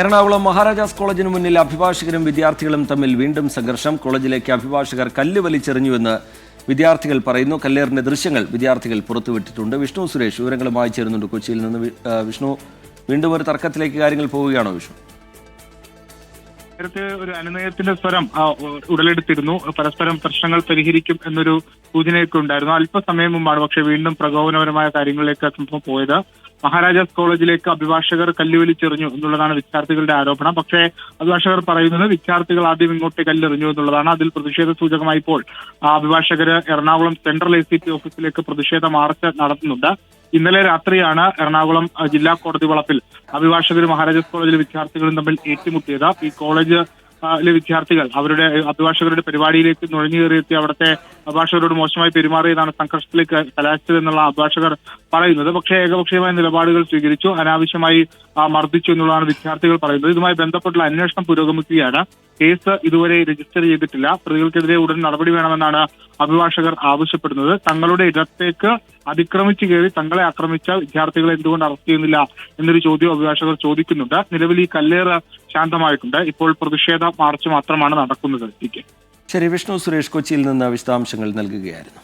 എറണാകുളം മഹാരാജാസ് കോളേജിന് മുന്നിൽ അഭിഭാഷകരും വിദ്യാർത്ഥികളും തമ്മിൽ വീണ്ടും സംഘർഷം. കോളേജിലേക്ക് അഭിഭാഷകർ കല്ല് വലിച്ചെറിഞ്ഞുവെന്ന് വിദ്യാർത്ഥികൾ പറയുന്നു. കല്ലേറിന്റെ ദൃശ്യങ്ങൾ വിദ്യാർത്ഥികൾ പുറത്തുവിട്ടിട്ടുണ്ട്. വിഷ്ണു സുരേഷ് വിവരങ്ങളുമായി ചേരുന്നുണ്ട് കൊച്ചിയിൽ നിന്ന്. വിഷ്ണു വീണ്ടും ഒരു തർക്കത്തിലേക്ക് കാര്യങ്ങൾ പോവുകയാണോ വിഷ്ണു? നേരത്തെ ഒരു അനുനയത്തിന്റെ സ്വരം ഉടലെടുത്തിരുന്നു. പരസ്പരം പ്രശ്നങ്ങൾ പരിഹരിക്കും എന്നൊരു സൂചനയൊക്കെ ഉണ്ടായിരുന്നു. അല്പസമയം മുമ്പാണ് പക്ഷെ വീണ്ടും പ്രകോപനപരമായ കാര്യങ്ങളിലേക്ക് പോയത്. മഹാരാജാസ് കോളേജിലേക്ക് അഭിഭാഷകർ കല്ലുവലിച്ചെറിഞ്ഞു എന്നുള്ളതാണ് വിദ്യാർത്ഥികളുടെ ആരോപണം. പക്ഷേ അഭിഭാഷകർ പറയുന്നത് വിദ്യാർത്ഥികൾ ആദ്യം ഇങ്ങോട്ട് കല്ലെറിഞ്ഞു എന്നുള്ളതാണ് അതിൽ പ്രതിഷേധ സൂചകമായി ഇപ്പോൾ ആ അഭിഭാഷകര് Ernakulam central A C P ഓഫീസിലേക്ക് പ്രതിഷേധ മാർച്ച് നടത്തുന്നുണ്ട്. ഇന്നലെ രാത്രിയാണ് എറണാകുളം ജില്ലാ കോടതി വളപ്പിൽ അഭിഭാഷകർ മഹാരാജാസ് കോളേജിലെ വിദ്യാർത്ഥികളും തമ്മിൽ ഏറ്റുമുട്ടിയത്. ഈ കോളേജ് ിലെ വിദ്യാർത്ഥികൾ അവരുടെ അഭിഭാഷകരുടെ പരിപാടിയിലേക്ക് നുഴഞ്ഞു കയറിയെത്തി അവിടുത്തെ അഭിഭാഷകരോട് മോശമായി പെരുമാറിയതാണ് സംഘർഷത്തിലേക്ക് കലാശിച്ചതെന്നുള്ള അഭിഭാഷകർ പറയുന്നത്. പക്ഷേ ഏകപക്ഷീയമായ നിലപാടുകൾ സ്വീകരിച്ചു. അനാവശ്യമായി മർദ്ദിച്ചു എന്നുള്ളതാണ് വിദ്യാർത്ഥികൾ പറയുന്നത്. ഇതുമായി ബന്ധപ്പെട്ടുള്ള അന്വേഷണം പുരോഗമിക്കുകയാണ്. കേസ് ഇതുവരെ രജിസ്റ്റർ ചെയ്തിട്ടില്ല. പ്രതികൾക്കെതിരെ ഉടൻ നടപടി വേണമെന്നാണ് അഭിഭാഷകർ ആവശ്യപ്പെടുന്നത്. തങ്ങളുടെ ഇടത്തേക്ക് അതിക്രമിച്ചു കയറി തങ്ങളെ ആക്രമിച്ച വിദ്യാർത്ഥികളെ എന്തുകൊണ്ട് അറസ്റ്റ് ചെയ്യുന്നില്ല എന്നൊരു ചോദ്യം അഭിഭാഷകർ ചോദിക്കുന്നുണ്ട്. നിലവിൽ ഈ കല്ലേറ് ശാന്തമായിട്ടുണ്ട്. ഇപ്പോൾ പ്രതിഷേധ മാർച്ച് മാത്രമാണ് നടക്കുന്നത്. ശരി വിഷ്ണു സുരേഷ് കൊച്ചിയിൽ നിന്ന് വിശദാംശങ്ങൾ നൽകുകയായിരുന്നു.